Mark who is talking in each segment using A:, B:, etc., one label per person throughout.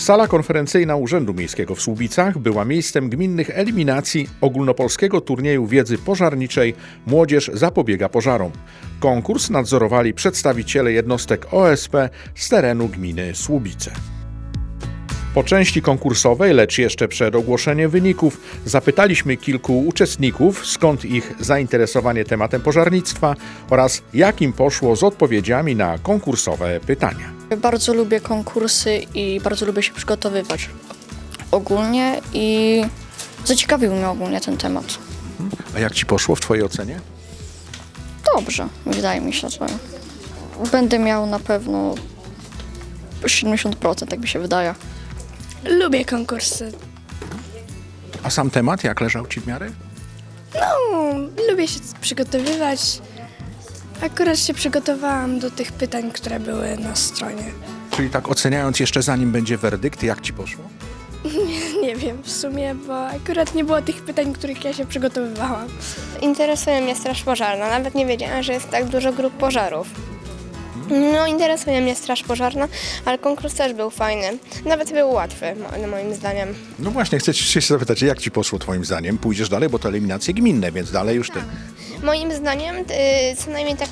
A: Sala konferencyjna Urzędu Miejskiego w Słubicach była miejscem gminnych eliminacji ogólnopolskiego turnieju wiedzy pożarniczej Młodzież zapobiega pożarom. Konkurs nadzorowali przedstawiciele jednostek OSP z terenu gminy Słubice. Po części konkursowej, lecz jeszcze przed ogłoszeniem wyników, zapytaliśmy kilku uczestników, skąd ich zainteresowanie tematem pożarnictwa oraz jak im poszło z odpowiedziami na konkursowe pytania.
B: Bardzo lubię konkursy i bardzo lubię się przygotowywać ogólnie i zaciekawił mnie ogólnie ten temat.
A: A jak ci poszło w Twojej ocenie?
B: Dobrze, wydaje mi się, że będę miał na pewno 70%, tak mi się wydaje.
C: Lubię konkursy.
A: A sam temat jak leżał Ci w miarę?
C: No, lubię się przygotowywać. Akurat się przygotowałam do tych pytań, które były na stronie.
A: Czyli tak oceniając jeszcze zanim będzie werdykt, jak Ci poszło?
C: Nie wiem w sumie, bo akurat nie było tych pytań, których ja się przygotowywałam.
D: Interesuje mnie Straż Pożarna. Nawet nie wiedziałam, że jest tak dużo grup pożarów. No, interesuje mnie Straż Pożarna, ale konkurs też był fajny. Nawet był łatwy, mo- moim zdaniem.
A: No właśnie, chcę się zapytać, jak Ci poszło Twoim zdaniem? Pójdziesz dalej, bo to eliminacje gminne, więc dalej już Ty.
D: Moim zdaniem y, co najmniej tak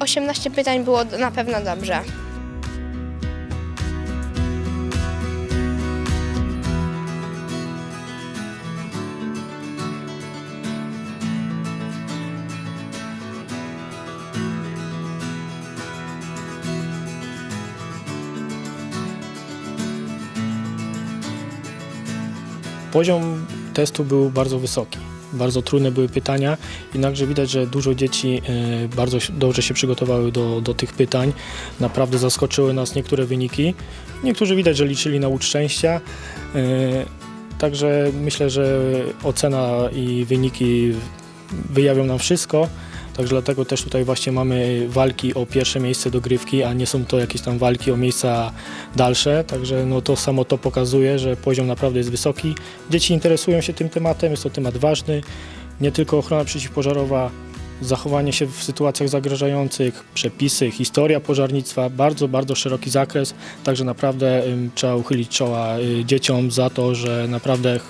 D: 18 pytań było na pewno dobrze.
E: Poziom testu był bardzo wysoki. Bardzo trudne były pytania, jednakże widać, że dużo dzieci e, bardzo dobrze się przygotowały do, do tych pytań. Naprawdę zaskoczyły nas niektóre wyniki. Niektórzy widać, że liczyli na łód szczęścia. E, Także myślę, że ocena i wyniki wyjawią nam wszystko. Także dlatego też tutaj właśnie mamy walki o pierwsze miejsce dogrywki, a nie są to jakieś tam walki o miejsca dalsze. Także no to samo to pokazuje, że poziom naprawdę jest wysoki. Dzieci interesują się tym tematem, jest to temat ważny. Nie tylko ochrona przeciwpożarowa, zachowanie się w sytuacjach zagrażających, przepisy, historia pożarnictwa, bardzo, bardzo szeroki zakres. Także naprawdę trzeba uchylić czoła y, dzieciom za to, że naprawdę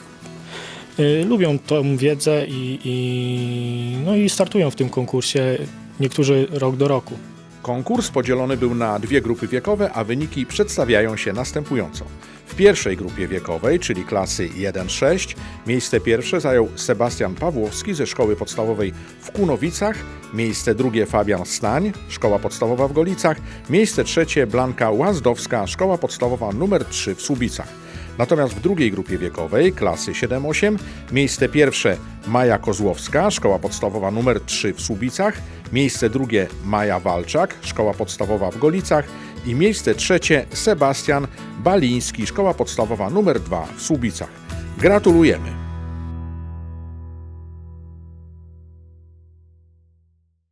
E: lubią tą wiedzę i, i, no i startują w tym konkursie. Niektórzy rok do roku.
A: Konkurs podzielony był na dwie grupy wiekowe, a wyniki przedstawiają się następująco. W pierwszej grupie wiekowej, czyli klasy 1-6, miejsce pierwsze zajął Sebastian Pawłowski ze szkoły podstawowej w Kunowicach, miejsce drugie Fabian Stań, szkoła podstawowa w Golicach, miejsce trzecie Blanka Łazdowska, szkoła podstawowa nr 3 w Słubicach. Natomiast w drugiej grupie wiekowej, klasy 7-8, miejsce pierwsze Maja Kozłowska, szkoła podstawowa nr 3 w Słubicach, miejsce drugie Maja Walczak, szkoła podstawowa w Golicach i miejsce trzecie Sebastian Baliński, szkoła podstawowa nr 2 w Słubicach. Gratulujemy!